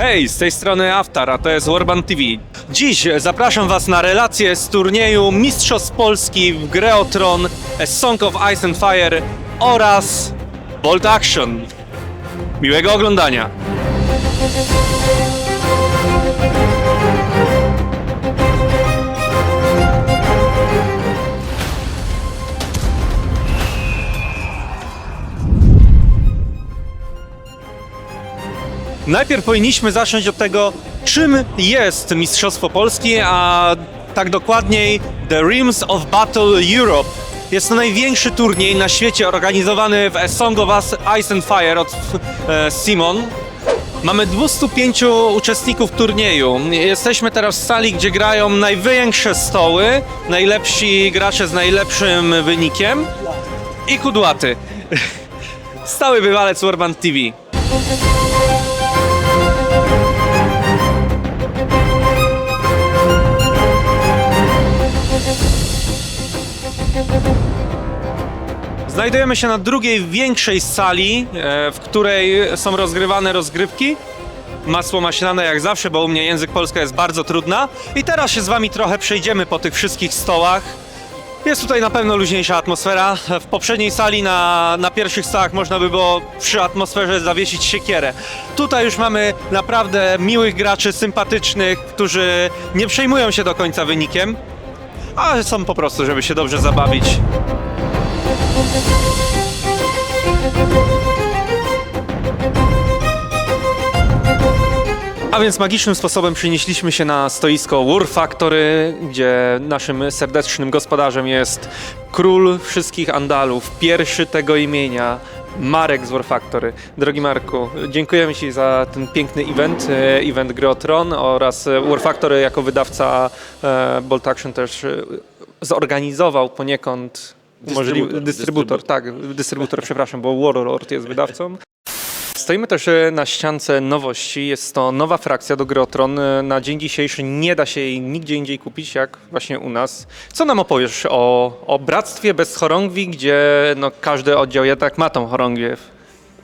Hej, z tej strony Aftar, a to jest Warban TV. Dziś zapraszam Was na relację z turnieju Mistrzostw Polski w grę o Tron, A Song of Ice and Fire oraz Bolt Action. Miłego oglądania. Najpierw powinniśmy zacząć od tego, czym jest Mistrzostwo Polski, a tak dokładniej The Realms of Battle Europe. Jest to największy turniej na świecie organizowany w A Song of Ice and Fire od e, Simon. Mamy 205 uczestników turnieju. Jesteśmy teraz w sali, gdzie grają największe stoły, najlepsi gracze z najlepszym wynikiem i kudłaty. Stały bywalec Urban TV. Znajdujemy się na drugiej większej sali, e, w której są rozgrywane rozgrywki. Masło maślane jak zawsze, bo u mnie język polski jest bardzo trudna. I teraz się z wami trochę przejdziemy po tych wszystkich stołach. Jest tutaj na pewno luźniejsza atmosfera. W poprzedniej sali na, na pierwszych stołach można by było przy atmosferze zawiesić siekierę. Tutaj już mamy naprawdę miłych graczy, sympatycznych, którzy nie przejmują się do końca wynikiem, a są po prostu, żeby się dobrze zabawić. A więc magicznym sposobem przenieśliśmy się na stoisko War Factory, gdzie naszym serdecznym gospodarzem jest król wszystkich Andalów, pierwszy tego imienia, Marek z War Factory. Drogi Marku, dziękujemy Ci za ten piękny event, e, event Gry o Tron oraz War Factory jako wydawca e, Bolt Action też e, zorganizował poniekąd umożliwi- Dystrybutor. dystrybutor, tak, dystrybutor, przepraszam, bo Warlord jest wydawcą. Stoimy też e, na ściance nowości. Jest to nowa frakcja do gry Tron. E, Na dzień dzisiejszy nie da się jej nigdzie indziej kupić, jak właśnie u nas. Co nam opowiesz o, o Bractwie bez chorągwi, gdzie no, każdy oddział jednak ma tą chorągwię?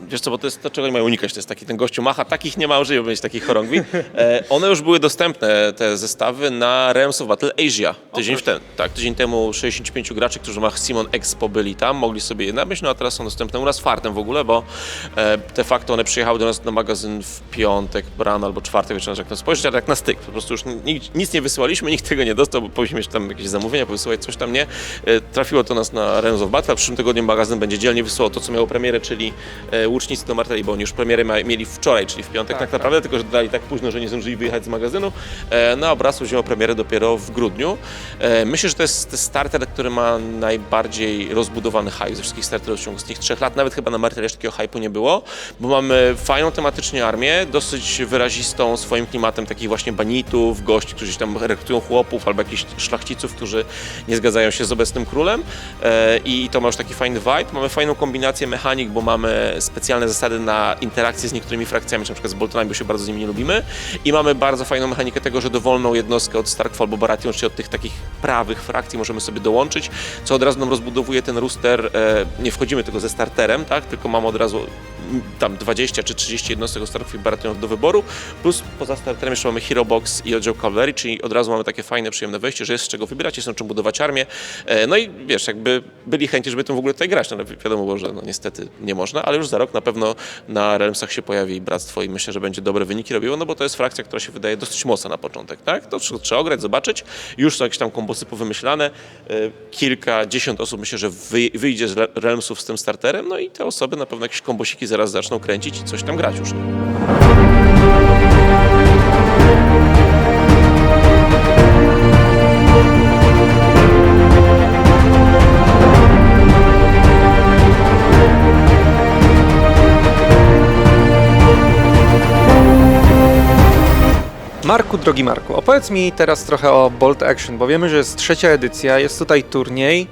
Wiesz co, bo to jest to, czego oni mają unikać. To jest taki ten gościu macha, takich nie ma, żeby mieć takich chorągwi. E, one już były dostępne, te zestawy, na Realms of Battle Asia. Tydzień, w ten, tak, tydzień temu 65 graczy, którzy ma Simon Expo byli tam, mogli sobie je nabyć, no a teraz są dostępne u nas fartem w ogóle, bo e, de facto one przyjechały do nas na magazyn w piątek rano albo czwartek wieczorem, jak to spojrzeć, ale jak na styk. Po prostu już nic, nic nie wysyłaliśmy, nikt tego nie dostał, bo powinniśmy mieć tam jakieś zamówienia, powysyłać coś tam nie. E, trafiło to nas na Realms of Battle, a w przyszłym tygodniu magazyn będzie dzielnie wysyłał to, co miało premierę, czyli e, Łucznicy do Marteli, bo oni już premierę ma, mieli wczoraj, czyli w piątek tak, naprawdę, tylko że dali tak późno, że nie zdążyli wyjechać z magazynu. E, no a Brass wziął premierę dopiero w grudniu. E, myślę, że to jest starter, który ma najbardziej rozbudowany hype ze wszystkich starterów w ciągu tych trzech lat. Nawet chyba na Marteli jeszcze takiego hype'u nie było, bo mamy fajną tematycznie armię, dosyć wyrazistą swoim klimatem takich właśnie banitów, gości, którzy tam rekrutują chłopów albo jakichś szlachciców, którzy nie zgadzają się z obecnym królem e, i to ma już taki fajny vibe. Mamy fajną kombinację mechanik, bo mamy specjalne zasady na interakcję z niektórymi frakcjami, czy na przykład z Boltonami, bo się bardzo z nimi nie lubimy i mamy bardzo fajną mechanikę tego, że dowolną jednostkę od Starkfall albo Baratheon, czyli od tych takich prawych frakcji możemy sobie dołączyć, co od razu nam rozbudowuje ten rooster. E, nie wchodzimy tylko ze starterem, tak, tylko mamy od razu tam 20 czy 30 jednostek od Starkfall i Baratheonów do wyboru, plus poza starterem jeszcze mamy Hero Box i oddział Cavalry, czyli od razu mamy takie fajne, przyjemne wejście, że jest z czego wybierać, jest na czym budować armię. E, no i wiesz, jakby byli chęci, żeby tym w ogóle tutaj grać, no ale wi- wiadomo było, że no niestety nie można, ale już za rok na pewno na Realmsach się pojawi Bractwo i myślę, że będzie dobre wyniki robiło, no bo to jest frakcja, która się wydaje dosyć mocna na początek, tak? To tr- trzeba ograć, zobaczyć. Już są jakieś tam kombosy powymyślane. E, Kilkadziesiąt osób myślę, że wy, wyjdzie z Re- Realmsów z tym starterem, no i te osoby na pewno jakieś kombosiki zaraz zaczną kręcić i coś tam grać już. Marku, drogi Marku, opowiedz mi teraz trochę o Bolt Action, bo wiemy, że jest trzecia edycja, jest tutaj turniej,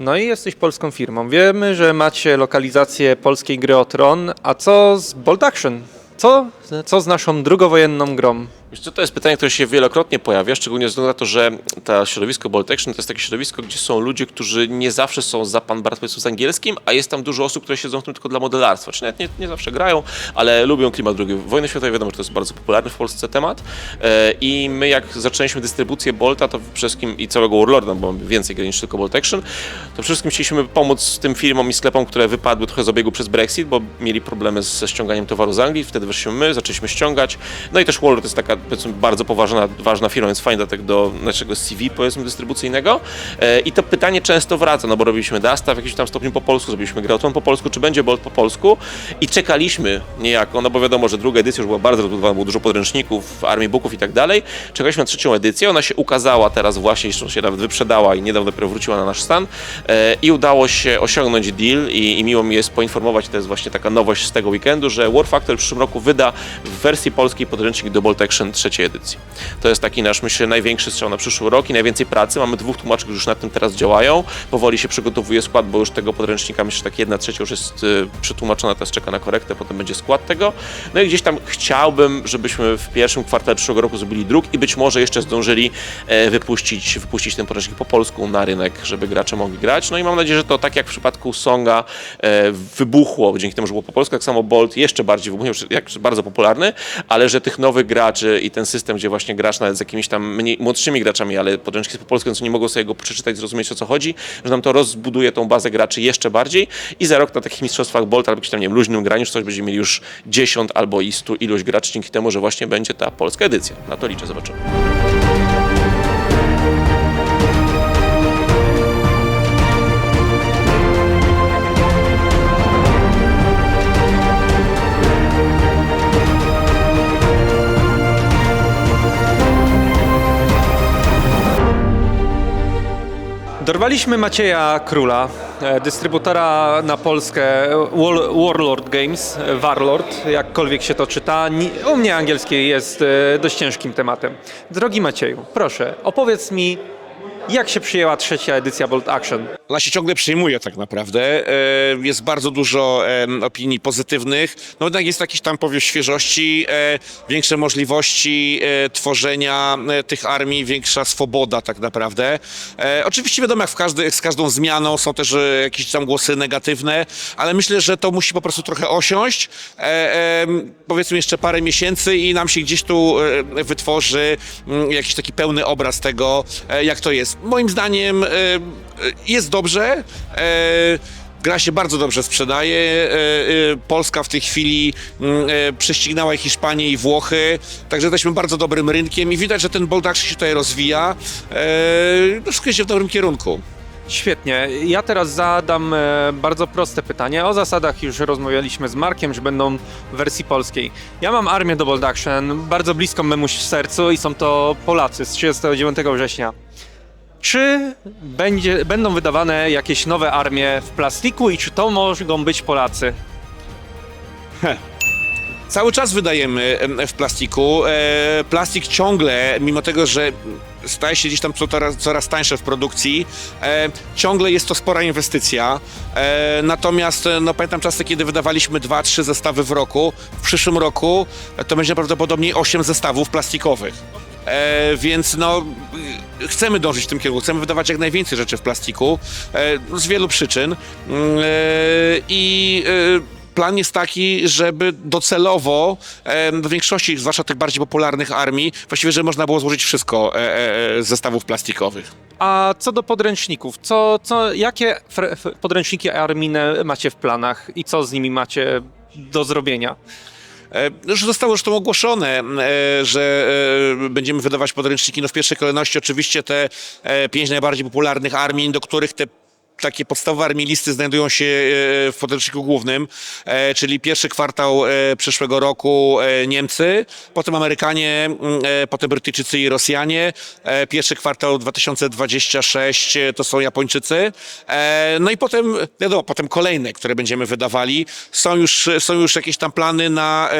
no i jesteś polską firmą. Wiemy, że macie lokalizację polskiej gry o Tron, a co z Bolt Action? Co co z naszą drugowojenną grą? Wiesz co, to jest pytanie, które się wielokrotnie pojawia, szczególnie ze względu na to, że to środowisko Bolt Action to jest takie środowisko, gdzie są ludzie, którzy nie zawsze są za pan powiedzmy z angielskim, a jest tam dużo osób, które siedzą w tym tylko dla modelarstwa, czy nawet nie, nie zawsze grają, ale lubią klimat II wojny światowej, wiadomo, że to jest bardzo popularny w Polsce temat. E, i my jak zaczęliśmy dystrybucję Bolta, to przede wszystkim i całego Warlorda, bo mamy więcej gier niż tylko Bolt Action, to przede wszystkim chcieliśmy pomóc tym firmom i sklepom, które wypadły trochę z obiegu przez Brexit, bo mieli problemy ze ściąganiem towaru z Anglii, wtedy weszliśmy my, zaczęliśmy ściągać, no i też to jest taka bardzo poważna, ważna firma, więc fajna tak do naszego CV powiedzmy dystrybucyjnego. E, i to pytanie często wraca, no bo robiliśmy Dasta w jakimś tam stopniu po polsku, zrobiliśmy Grautron po polsku, czy będzie Bolt po polsku? I czekaliśmy niejako, no bo wiadomo, że druga edycja już była bardzo rozbudowana, było dużo podręczników, armii booków i tak dalej, czekaliśmy na trzecią edycję, ona się ukazała teraz właśnie, zresztą się nawet wyprzedała i niedawno dopiero wróciła na nasz stan e, i udało się osiągnąć deal i, i miło mi jest poinformować, to jest właśnie taka nowość z tego weekendu, że War Factor w przyszłym roku wyda w wersji polskiej podręcznik do Bolt Action trzeciej edycji. To jest taki nasz, myślę, największy strzał na przyszły rok i najwięcej pracy. Mamy dwóch tłumaczy, którzy już nad tym teraz działają. Powoli się przygotowuje skład, bo już tego podręcznika, myślę, tak jedna trzecia już jest y, przetłumaczona, teraz czeka na korektę, potem będzie skład tego. No i gdzieś tam chciałbym, żebyśmy w pierwszym kwartale przyszłego roku zrobili druk i być może jeszcze zdążyli e, wypuścić, wypuścić ten podręcznik po polsku na rynek, żeby gracze mogli grać. No i mam nadzieję, że to tak jak w przypadku Songa e, wybuchło, dzięki temu, że było po polsku, tak samo Bolt jeszcze bardziej wybuchnie, jak bardzo popularny, ale że tych nowych graczy i ten system, gdzie właśnie grasz nawet z jakimiś tam mniej, młodszymi graczami, ale podręcznik jest po polsku, więc nie mogą sobie go przeczytać, zrozumieć o co chodzi, że nam to rozbuduje tą bazę graczy jeszcze bardziej i za rok na takich mistrzostwach Bolt albo jakimś tam, nie wiem, luźnym graniu, coś będziemy mieli już 10 albo i 100 ilość graczy dzięki temu, że właśnie będzie ta polska edycja. Na to liczę, zobaczymy. Dorwaliśmy Macieja Króla, e, dystrybutora na Polskę e, Warlord Games, e, Warlord, jakkolwiek się to czyta. U mnie angielski jest dość ciężkim tematem. Drogi Macieju, proszę, opowiedz mi, jak się przyjęła trzecia edycja Bolt Action? Ona się ciągle przyjmuje tak naprawdę. E, Jest bardzo dużo opinii pozytywnych. No jednak jest jakiś tam powiew świeżości, e, większe możliwości e, tworzenia tych armii, większa swoboda tak naprawdę. Oczywiście wiadomo, jak w każdy, z każdą zmianą są też jakieś tam głosy negatywne, ale myślę, że to musi po prostu trochę osiąść. Powiedzmy jeszcze parę miesięcy i nam się gdzieś tu wytworzy mm, jakiś taki pełny obraz tego, jak to jest. Moim zdaniem e, e, jest dobrze. e, Gra się bardzo dobrze sprzedaje. Polska w tej chwili mm, prześcignęła Hiszpanię i Włochy, także jesteśmy bardzo dobrym rynkiem i widać, że ten Bold Action się tutaj rozwija. Wszystko idzie w dobrym kierunku. Świetnie. Ja teraz zadam bardzo proste pytanie. O zasadach już rozmawialiśmy z Markiem, że będą w wersji polskiej. Ja mam armię do Bold Action, bardzo bliską memu sercu i są to Polacy z 39 września. Czy będzie, będą wydawane jakieś nowe armie w plastiku i czy to mogą być Polacy? Cały czas wydajemy em, w plastiku. E, Plastik ciągle, mimo tego, że staje się gdzieś tam coraz, coraz tańsze w produkcji, e, ciągle jest to spora inwestycja. E, Natomiast no, pamiętam czasy, kiedy wydawaliśmy 2-3 zestawy w roku. W przyszłym roku to będzie prawdopodobnie 8 zestawów plastikowych. E, więc no, chcemy dążyć w tym kierunku, chcemy wydawać jak najwięcej rzeczy w plastiku e, z wielu przyczyn. Mm, e, I e, plan jest taki, żeby docelowo e, do większości, zwłaszcza tych bardziej popularnych armii, właściwie, żeby można było złożyć wszystko e, e, z zestawów plastikowych. A co do podręczników, co, co, jakie podręczniki armijne macie w planach i co z nimi macie do zrobienia? E, Już zostało zresztą ogłoszone, e, że e, będziemy wydawać podręczniki. No w pierwszej kolejności oczywiście te pięć najbardziej popularnych armii, do których te takie podstawowe armii listy znajdują się e, w podręczniku głównym, e, czyli pierwszy kwartał e, przyszłego roku Niemcy, potem Amerykanie, m, e, potem Brytyjczycy i Rosjanie, pierwszy kwartał 2026 e, to są Japończycy, no i potem, wiadomo, potem kolejne, które będziemy wydawali. Są już, są już jakieś tam plany na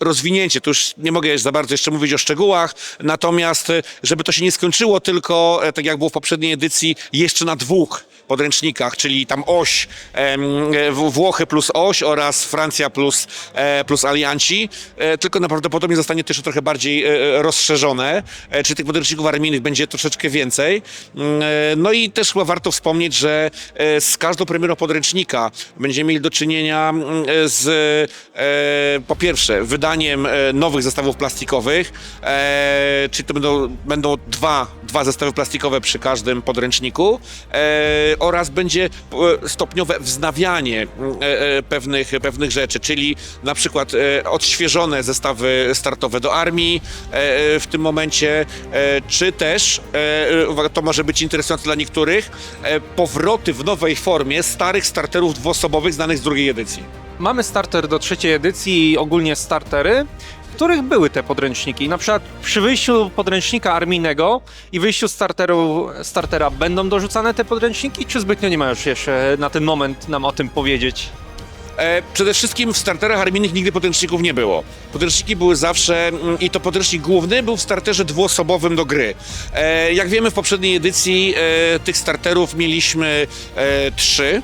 rozwinięcie. Tu już nie mogę za bardzo jeszcze mówić o szczegółach, natomiast e, żeby to się nie skończyło tylko, e, tak jak było w poprzedniej edycji, jeszcze na dwóch podręcznikach, czyli tam oś Włochy plus oś oraz Francja plus, e, plus alianci, e, tylko prawdopodobnie zostanie też trochę bardziej e, rozszerzone, czyli tych podręczników armijnych będzie troszeczkę więcej. Mm, No i też chyba warto wspomnieć, że z każdą premierą podręcznika będziemy mieli do czynienia mm, z po pierwsze wydaniem nowych zestawów plastikowych, czyli to będą, będą dwa, dwa zestawy plastikowe przy każdym podręczniku oraz będzie e, stopniowe wznawianie e, e, pewnych, pewnych rzeczy, czyli na przykład odświeżone zestawy startowe do armii w tym momencie, czy też, to może być interesujące dla niektórych, powroty w nowej formie starych starterów dwuosobowych znanych z drugiej edycji. Mamy starter do trzeciej edycji i ogólnie startery, których były te podręczniki. Na przykład przy wyjściu podręcznika armijnego i wyjściu starteru, startera będą dorzucane te podręczniki, czy zbytnio nie ma już jeszcze na ten moment nam o tym powiedzieć? E, przede wszystkim w starterach armijnych nigdy podręczników nie było. Podręczniki były zawsze, mm, i to podręcznik główny był w starterze dwuosobowym do gry. E, jak wiemy, w poprzedniej edycji e, tych starterów mieliśmy e, trzy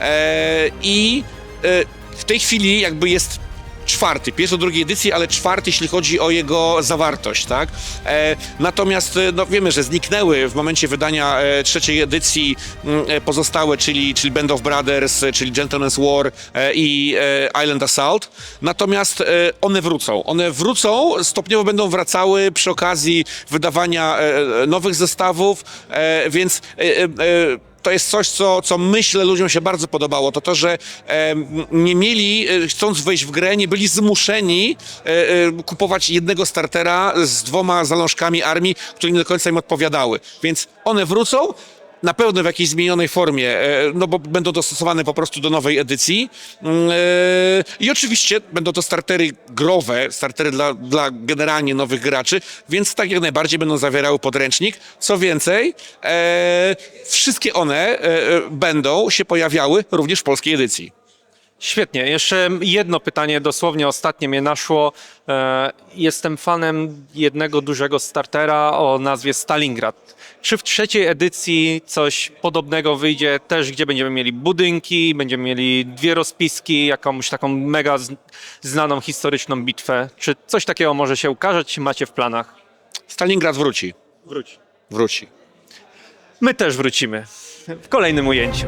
e, i e, w tej chwili jakby jest czwarty, pierwszy do drugiej edycji, ale czwarty, jeśli chodzi o jego zawartość, tak? E, natomiast e, no, wiemy, że zniknęły w momencie wydania e, trzeciej edycji m, e, pozostałe, czyli, czyli Band of Brothers, e, czyli Gentleman's War e, i e, Island Assault. Natomiast e, one wrócą. One wrócą, stopniowo będą wracały przy okazji wydawania e, nowych zestawów, e, więc e, e, to jest coś, co, co myślę ludziom się bardzo podobało. To to, że e, nie mieli, e, chcąc wejść w grę, nie byli zmuszeni e, e, kupować jednego startera z dwoma zalążkami armii, które nie do końca im odpowiadały. Więc one wrócą. Na pewno w jakiejś zmienionej formie, e, no bo będą dostosowane po prostu do nowej edycji. Mm, e, I oczywiście będą to startery growe, startery dla, dla generalnie nowych graczy, więc tak jak najbardziej będą zawierały podręcznik. Co więcej, e, wszystkie one będą się pojawiały również w polskiej edycji. Świetnie. Jeszcze jedno pytanie, dosłownie ostatnie mnie naszło. E, Jestem fanem jednego dużego startera o nazwie Stalingrad. Czy w trzeciej edycji coś podobnego wyjdzie też, gdzie będziemy mieli budynki, będziemy mieli dwie rozpiski, jakąś taką mega znaną historyczną bitwę? Czy coś takiego może się ukazać? Macie w planach? Stalingrad wróci. Wróć. Wróci. My też wrócimy w kolejnym ujęciu.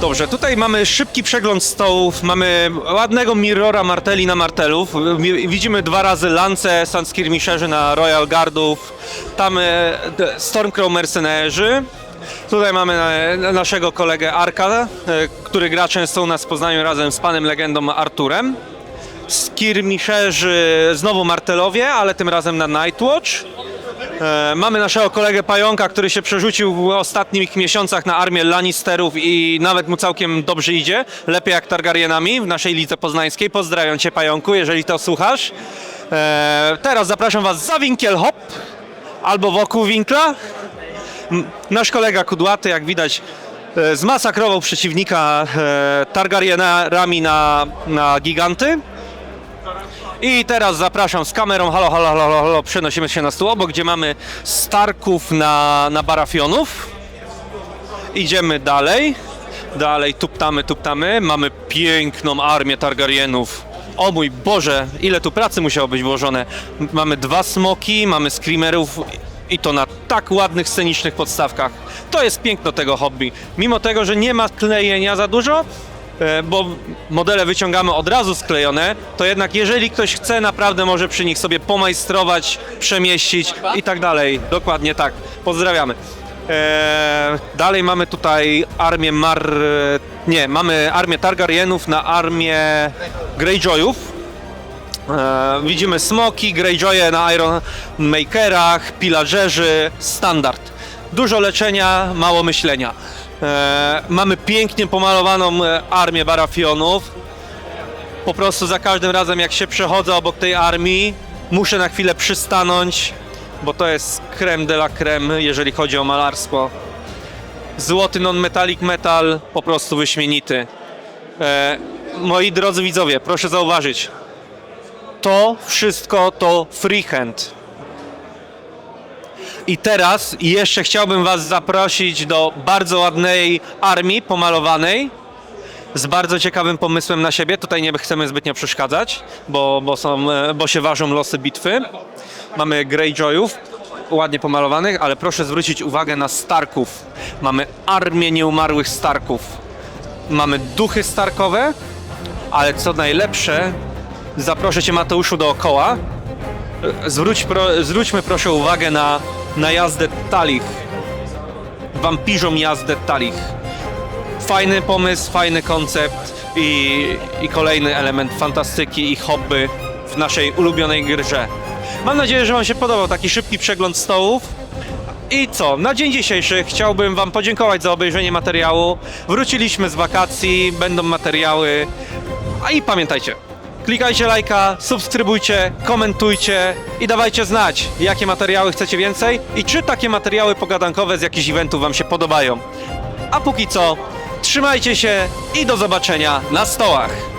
Dobrze, tutaj mamy szybki przegląd stołów, mamy ładnego Mirrora Marteli na Martelów. Widzimy dwa razy lance Sanskirmiszerzy na Royal Guardów, tam e, Stormcrow Mercenerzy. Tutaj mamy e, naszego kolegę Arka, e, który gra często u nas w Poznaniu razem z panem legendą Arturem. Skirmiszerzy znowu Martelowie, ale tym razem na Nightwatch. E, Mamy naszego kolegę Pająka, który się przerzucił w ostatnich miesiącach na armię Lannisterów i nawet mu całkiem dobrze idzie. Lepiej jak Targaryenami w naszej lidze poznańskiej. Pozdrawiam Cię Pająku, jeżeli to słuchasz. Teraz zapraszam Was za Winkiel Hop albo wokół Winkla. Nasz kolega Kudłaty, jak widać, e, zmasakrował przeciwnika e, Targaryenami na, na giganty. I teraz zapraszam z kamerą, halo, halo, halo, halo, przenosimy się na stół obok, gdzie mamy Starków na, na Barafionów. Idziemy dalej, dalej, tuptamy, tuptamy, mamy piękną armię Targaryenów. O mój Boże, ile tu pracy musiało być włożone. Mamy dwa smoki, mamy screamerów i to na tak ładnych, scenicznych podstawkach. To jest piękno tego hobby. Mimo tego, że nie ma klejenia za dużo, e, bo modele wyciągamy od razu sklejone, to jednak jeżeli ktoś chce, naprawdę może przy nich sobie pomajstrować, przemieścić i tak dalej. Dokładnie tak. Pozdrawiamy. Eee, dalej mamy tutaj armię Mar... Nie, mamy armię Targaryenów na armię Greyjoyów. E, widzimy smoki, Greyjoye na Iron Makerach, pillagerzy, standard. Dużo leczenia, mało myślenia. E, mamy pięknie pomalowaną e, armię Barafionów. Po prostu za każdym razem jak się przechodzę obok tej armii, muszę na chwilę przystanąć, bo to jest creme de la creme, jeżeli chodzi o malarstwo. Złoty non-metallic metal, po prostu wyśmienity. Moi drodzy widzowie, proszę zauważyć, to wszystko to freehand. I teraz jeszcze chciałbym Was zaprosić do bardzo ładnej armii pomalowanej z bardzo ciekawym pomysłem na siebie. Tutaj nie chcemy zbytnio przeszkadzać, bo, bo, są, e, bo się ważą losy bitwy. Mamy Greyjoyów, ładnie pomalowanych, ale proszę zwrócić uwagę na Starków. Mamy armię nieumarłych Starków. Mamy duchy Starkowe, ale co najlepsze, zaproszę Cię Mateuszu dookoła. Zwróć pro, zwróćmy proszę uwagę na, na jazdę Talich. Wampirzą jazdę Talich. Fajny pomysł, fajny koncept i, i kolejny element fantastyki i hobby w naszej ulubionej grze. Mam nadzieję, że Wam się podobał taki szybki przegląd stołów. I co? Na dzień dzisiejszy chciałbym Wam podziękować za obejrzenie materiału. Wróciliśmy z wakacji, będą materiały. A i pamiętajcie, klikajcie lajka, subskrybujcie, komentujcie i dawajcie znać, jakie materiały chcecie więcej i czy takie materiały pogadankowe z jakichś eventów Wam się podobają. A póki co, trzymajcie się i do zobaczenia na stołach.